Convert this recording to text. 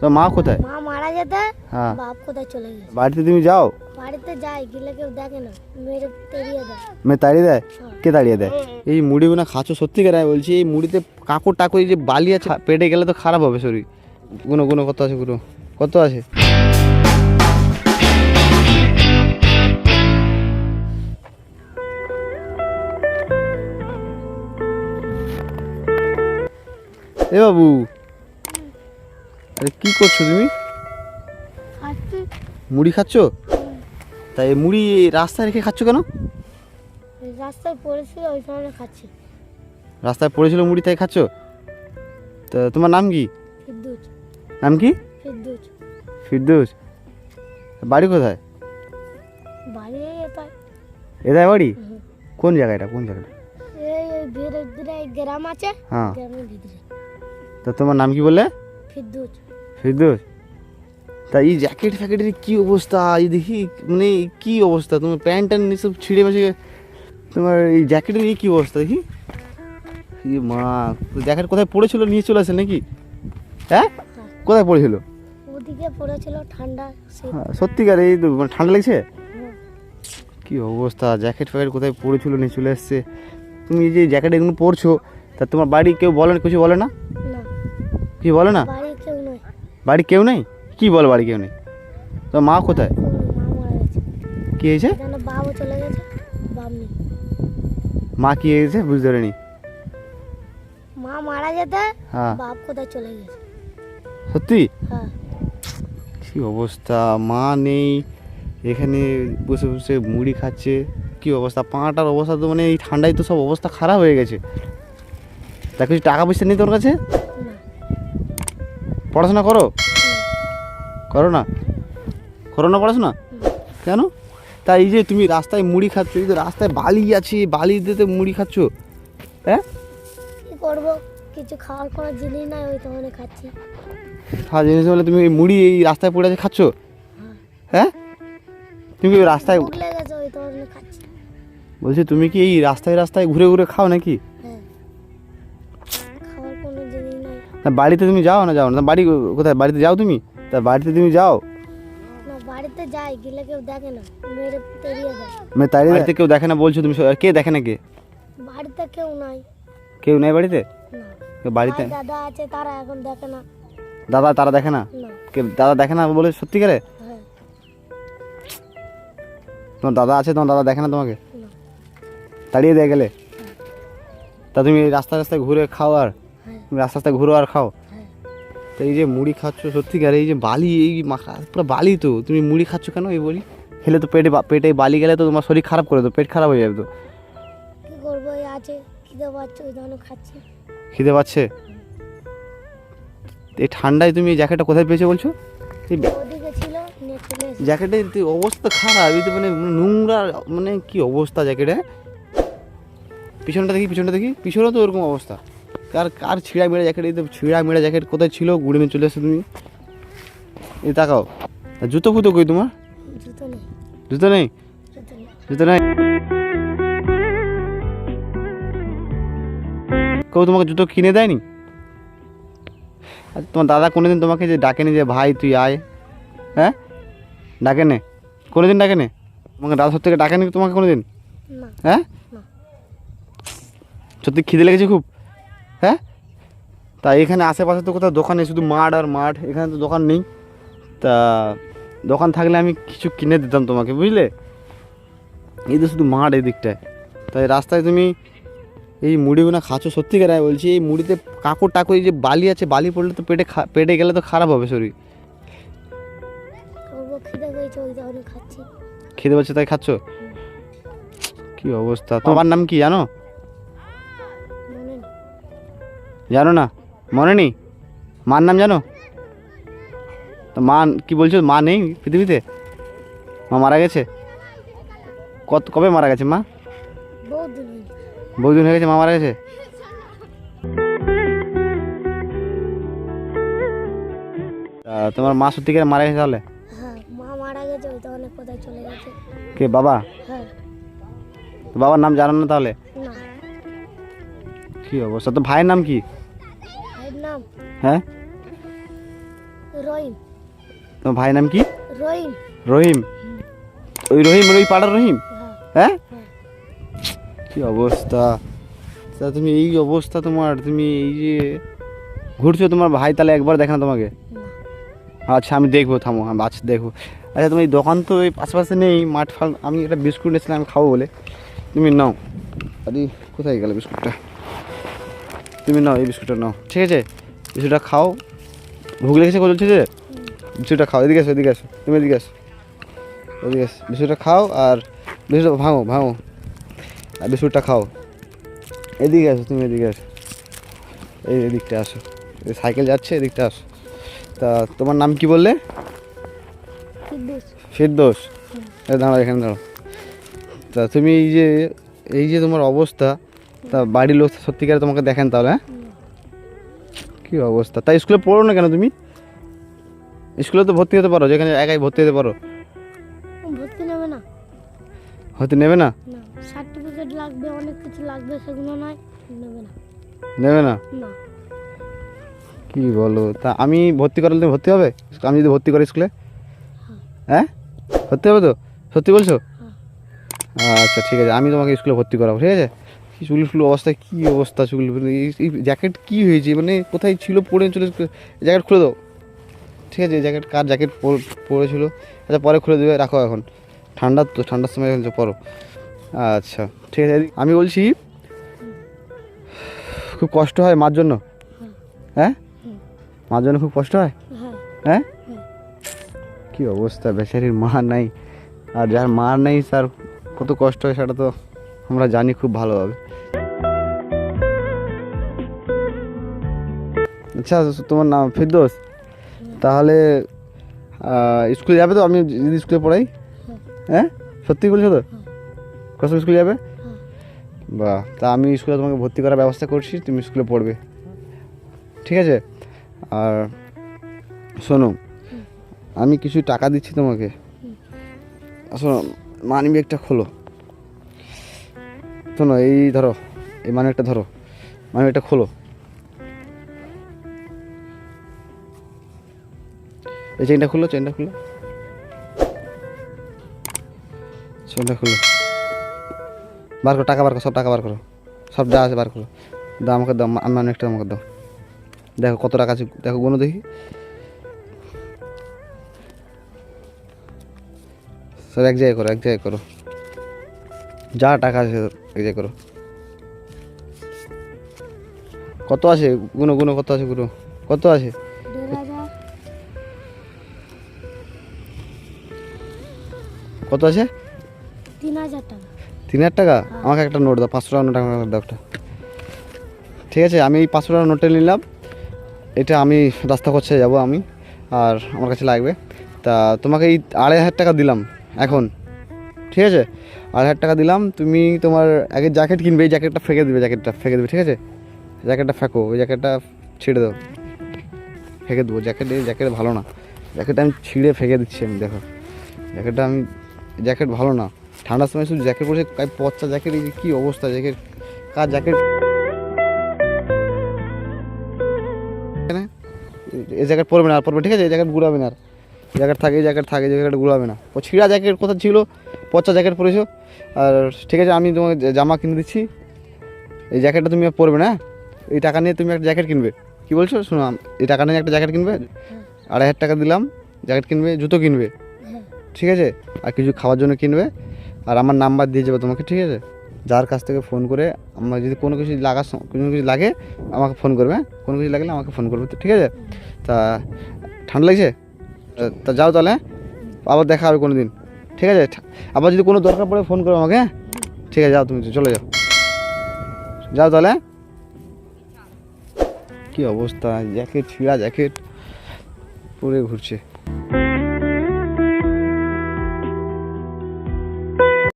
তো মা কোথায়? মা মারা যেতে হ্যাঁ। বাপ কোথায় চলে গেছে? বাড়িতে তুমি যাও। বাড়িতে যাই গেলে কেউ দেখে না। মেরে তেড়িয়ে দেয়। মেয়ে তাড়িয়ে দেয়? হ্যাঁ। কে তাড়িয়ে দেয়? এই মুড়িগুলো খাচ্ছ সত্যি করে বলছি এই মুড়িতে কাকুর টাকুর যে বালি আছে পেটে গেলে তো খারাপ হবে শরীর। গুনো গুনো কত আছে গুনো? কত আছে? এ বাবু আরে কি করছ তুমি? মুড়ি খাচ্ছ? তাই মুড়ি রাস্তায় রেখে খাচ্ছ কেন? রাস্তায় পড়েছিল ওই সময় খাচ্ছি। রাস্তায় পড়েছিল মুড়ি তাই খাচ্ছ? তা তোমার নাম কি? নাম কি? ফিরদৌস। বাড়ি কোথায়? বাড়ি এদায় বাড়ি? কোন জায়গা এটা কোন জায়গাটা? গ্রাম আছে। হ্যাঁ। তা তোমার নাম কি বললে? ফিরদুজ ফিরদৌস তা এই জ্যাকেট ফ্যাকেটের কি অবস্থা? এই দেখি মানে কি অবস্থা? তোমার প্যান্ট ট্যান্ট সব ছিঁড়ে মেশে তোমার এই জ্যাকেটের এই কি অবস্থা দেখি? ই মা জ্যাকেট কোথায় পড়েছিল নিয়ে চলে আসে নাকি? হ্যাঁ? কোথায় পড়েছিল? ওদিকে পড়েছিল ঠান্ডা হ্যাঁ, সত্যিকার এই তো মানে ঠান্ডা লাগছে। কি অবস্থা জ্যাকেট ফ্যাকেট কোথায় পড়েছিল নিয়ে চলে এসছে তুমি এই যে জ্যাকেট এগুলো পরছো তা তোমার বাড়ি কেউ বলে না কিছু বলে না? না। কি বলে না? বাড়ি কেউ নেই? কি বল বাড়ি কেউ নেই? তো মা কোথায়? কি হয়েছে? এখানে চলে গেছে মা কি হয়েছে বুঝতে পারিনি। মা মারা যেতে হ্যাঁ। বাপ কোথায় চলে গেছে। সত্যি? হ্যাঁ। কি অবস্থা? মা নেই এখানে বসে বসে মুড়ি খাচ্ছে। কি অবস্থা? পাঁটার অবস্থা তো মানে এই ঠান্ডায় তো সব অবস্থা খারাপ হয়ে গেছে। তা কিছু টাকা পয়সা নেই তোর কাছে? পড়াশোনা করো? করো না। করো না পড়াশোনা? কেন? তা এই যে তুমি রাস্তায় মুড়ি খাচ্ছ এই যে রাস্তায় বালি আছে বালি দিতে মুড়ি খাচ্ছ হ্যাঁ? কি করব? কিছু খাওয়ার কোনো জিনিস নাই ওই তখন খাচ্ছি। হ্যাঁ জিনিস বলে তুমি এই মুড়ি এই রাস্তায় পড়ে আছে খাচ্ছ? হ্যাঁ। তুমি কি ওই রাস্তায় বলছি তুমি কি এই রাস্তায় রাস্তায় ঘুরে ঘুরে খাও নাকি? না বাড়িতে তুমি যাও না যাও না? বাড়ি কোথায়? বাড়িতে যাও তুমি? তা বাড়িতে তুমি যাও। না বাড়িতে যাই গেলে কেউ দেখে না। মেরে তেড়িয়ে দেয়। মানে বাড়িতে কেউ দেখে না? বলছো তুমি কে দেখে না কে? বাড়িতে কেউ নাই। কেউ নেই বাড়িতে? না। বাড়িতে দাদা আছে তারা এখন দেখে না। দাদা তারা দেখে না? না। কে দাদা দেখে না বলে হ্যাঁ। তোমার দাদা আছে তোমার দাদা দেখে না তোমাকে? তাড়িয়ে দিয়ে গেলে? তা তুমি এই রাস্তায় রাস্তায় ঘুরে খাও আর। তুমি রাস্তা আস্তে ঘুরো আর খাও। তো এই যে মুড়ি খাচ্ছ সত্যিকার এই যে বালি এই মাখা পুরো বালি তো। তুমি মুড়ি খাচ্ছ কেন এই বলি? খেলে তো পেটে বা- পেটে বালি গেলে তো তোমার শরীর খারাপ করে তো পেট খারাপ হয়ে যাবে তো। কি করব? আছে খিদে পাচ্ছে ওই খাচ্ছি। খিদে পাচ্ছে? এই ঠান্ডায় তুমি এই জ্যাকেটটা কোথায় পেয়েছ বলছো? জ্যাকেটের অবস্থা খারাপ এই তো মানে নোংরা মানে কি অবস্থা জ্যাকেটে? পিছনটা দেখি পিছনটা দেখি পিছনেও তো ওরকম অবস্থা। কার কার ছিঁড়া মেড়া জ্যাকেট এই তো ছিঁড়া মেড়া জ্যাকেট কোথায় ছিল? গুড়ে নিয়ে চলে এসো তুমি? এই তাকাও। জুতো ফুতো কই তোমার? জুতো নেই। জুতো নেই? কেউ তোমাকে জুতো কিনে দেয়নি? আর তোমার দাদা কোনোদিন তোমাকে যে ডাকেনি যে ভাই তুই আয়। হ্যাঁ? ডাকে নে। কোনোদিন ডাকে নে? তোমাকে দাদা সত্যি ডাকেনি তোমাকে কোনোদিন? হ্যাঁ? সত্যি খিদে লেগেছে খুব? হ্যাঁ? তা এখানে আশেপাশে তো কোথাও দোকান নেই শুধু মাঠ আর মাঠ এখানে তো দোকান নেই। তা দোকান থাকলে আমি কিছু কিনে দিতাম তোমাকে বুঝলে? এই তো শুধু মাঠ এই দিকটায়। তাই রাস্তায় তুমি এই মুড়িগুলো খাচ্ছ সত্যিকার বলছি এই মুড়িতে কাকুর টাকুর এই যে বালি আছে বালি পড়লে তো পেটে পেটে গেলে তো খারাপ হবে শরীর। খেতে পাচ্ছে তাই খাচ্ছ? কি অবস্থা? তোমার নাম কি জানো? জানো না মনে নেই? মার নাম জানো? তো মা কি বলছো? মা নেই পৃথিবীতে? মা মারা গেছে? কত কবে মারা গেছে মা। বহুদিন হয়ে গেছে মা মারা গেছে? তোমার মা সত্যিকারে মারা গেছে তাহলে? হ্যাঁ মা মারা গেছে গেছে কে বাবা? বাবার নাম জানো না তাহলে? কি অবস্থা? তো ভাইয়ের নাম কি? হ্যাঁ রহিম তোমার ভাইয়ের নাম কি রহিম রহিম ওই রহিম মানে ওই পাড়ার রহিম হ্যাঁ হ্যাঁ কি অবস্থা তা তুমি এই অবস্থা তোমার তুমি এই যে ঘুরছো তোমার ভাই তাহলে একবার দেখে না তোমাকে না আচ্ছা আমি দেখব থামো আমি আচ্ছা দেখব আচ্ছা তুমি এই দোকান তো এই আশেপাশে নেই মাঠ ফাল আমি একটা বিস্কুট নিয়েছিলাম আমি খাব বলে তুমি নাও আরে কোথায় গেল বিস্কুটটা তুমি নাও এই বিস্কুটটা নাও। ঠিক আছে। বিস্কুটটা খাও। ভুগ লেগেছে বলছে যে বিস্কুটটা খাও এদিকে আসো এদিকে আসো তুমি এদিকে আসো এদিকে আসো বিস্কুটটা খাও আর বিস্কুটটা ভাঙো ভাঙো। আর বিস্কুটটা খাও। এদিকে আসো তুমি এদিকে আসো এই এদিকটা আসো। এই সাইকেল যাচ্ছে এদিকটা আসো। তা তোমার নাম কি বললে? এই দাঁড়াও এখানে দাঁড়াও। তা তুমি এই যে এই যে তোমার অবস্থা তা বাড়ির লোক সত্যিকারে তোমাকে দেখেন তাহলে হ্যাঁ? কী অবস্থা? তাই স্কুলে পড়ো না কেন তুমি? স্কুলে তো ভর্তি হতে পারো যেখানে একাই ভর্তি হতে পারো। ভর্তি নেবে না। হয়তো নেবে না? সার্টিফিকেট লাগবে অনেক কিছু লাগবে সেগুলো নয় নেবে না। নেবে না? না। কি বলো? তা আমি ভর্তি করালে তুমি ভর্তি হবে? আমি যদি ভর্তি করি স্কুলে? হ্যাঁ। ভর্তি হবে তো? সত্যি বলছো? আচ্ছা ঠিক আছে আমি তোমাকে স্কুলে ভর্তি করাবো ঠিক আছে? কি চুল ফুল অবস্থা কি অবস্থা চুল এই জ্যাকেট কি হয়েছে? মানে কোথায় ছিল পরে চলে জ্যাকেট খুলে দাও। ঠিক আছে জ্যাকেট কার জ্যাকেট পরেছিল আচ্ছা পরে খুলে দেবে রাখো এখন। ঠান্ডা তো ঠান্ডার সময় হচ্ছে পরো। আচ্ছা ঠিক আছে আমি বলছি খুব কষ্ট হয় মার জন্য? হ্যাঁ? মার জন্য খুব কষ্ট হয়? হ্যাঁ। হ্যাঁ? কি অবস্থা বেচারির মা নাই। আর যার মা নাই তার কত কষ্ট হয় সেটা তো আমরা জানি খুব ভালোভাবে। আচ্ছা তোমার নাম ফিরদোস? তাহলে স্কুলে যাবে তো? আমি স্কুলে পড়াই? হ্যাঁ? সত্যি বলছো তো? কত স্কুলে যাবে? বাহ, তা আমি স্কুলে তোমাকে ভর্তি করার ব্যবস্থা করছি, তুমি স্কুলে পড়বে। ঠিক আছে? আর শোনো, আমি কিছু টাকা দিচ্ছি তোমাকে। শোনো মানি ব্যাগটা খোলো। শোনো, এই ধরো, এই মানি ব্যাগটা ধরো। মানি ব্যাগটা খোলো। এই চেনটা খুলো চেনটা খুলো। চেনটা খুলো। বার করো, টাকা বার করো, সব টাকা বার করো। সব যা আছে বার করো। দাও আমাকে, দাও আমি অনেকটা আমাকে দাও। দেখো কত টাকা আছে, দেখো গুনো দেখি। সব এক জায়গায় করো, এক জায়গায় করো। যা টাকা আছে, এক জায়গায় করো। কত আছে? গুনো গুনো, কত আছে, গুনো? কত আছে? কত আছে? তিন হাজার টাকা। তিন হাজার টাকা? আমাকে একটা নোট দাও পাঁচশো টাকা নোট আমাকে দাও একটা। ঠিক আছে আমি এই পাঁচশো টাকা নোটটা নিলাম। এটা আমি রাস্তা করছে যাব আমি আর আমার কাছে লাগবে। তা তোমাকে এই আড়াই হাজার টাকা দিলাম এখন। ঠিক আছে? আড়াই হাজার টাকা দিলাম তুমি তোমার আগে জ্যাকেট কিনবে এই জ্যাকেটটা ফেঁকে দেবে জ্যাকেটটা ফেঁকে দেবে ঠিক আছে? জ্যাকেটটা ফেঁকো ওই জ্যাকেটটা ছিঁড়ে দাও। ফেঁকে দেবো জ্যাকেট এই জ্যাকেট ভালো না। জ্যাকেটটা আমি ছিঁড়ে ফেঁকে দিচ্ছি আমি দেখো। জ্যাকেটটা আমি জ্যাকেট ভালো না। ঠান্ডার সময় শুধু জ্যাকেট পরে পচা জ্যাকেট এই কী অবস্থা জ্যাকেট? কার জ্যাকেট? এই জ্যাকেট পরবে না আর পরবে ঠিক আছে? এই জ্যাকেট ঘুরাবে না আর। জ্যাকেট থাকে এই জ্যাকেট থাকে জ্যাকেট ঘুরাবে না। ও ছিঁড়া জ্যাকেট কোথা ছিল পচা জ্যাকেট পরেছো। আর ঠিক আছে আমি তোমাকে জামা কিনে দিচ্ছি। এই জ্যাকেটটা তুমি আর পরবে না এই টাকা নিয়ে তুমি একটা জ্যাকেট কিনবে। কি বলছো? শোনো এই টাকা নিয়ে একটা জ্যাকেট কিনবে? আড়াই হাজার টাকা দিলাম জ্যাকেট কিনবে জুতো কিনবে। হ্যাঁ ঠিক আছে? আর কিছু খাওয়ার জন্য কিনবে। আর আমার নাম্বার দিয়ে যাব তোমাকে, ঠিক আছে? যার কাছ থেকে ফোন করে আমার যদি কোনো কিছু লাগার কোনো কিছু লাগে, আমাকে ফোন করবে হ্যাঁ? কোনো কিছু লাগলে আমাকে ফোন করবে, ঠিক আছে? তা, ঠান্ডা লাগছে? তা- যাও তাহলে হ্যাঁ? আবার দেখা হবে কোনো দিন ঠিক আছে? আবার যদি কোনো দরকার পড়ে ফোন করো আমাকে হ্যাঁ? ঠিক আছে, যাও তুমি চলে যাও। যাও তাহলে? কি অবস্থা? জ্যাকেট ছিঁড়া জ্যাকেট পরে ঘুরছে।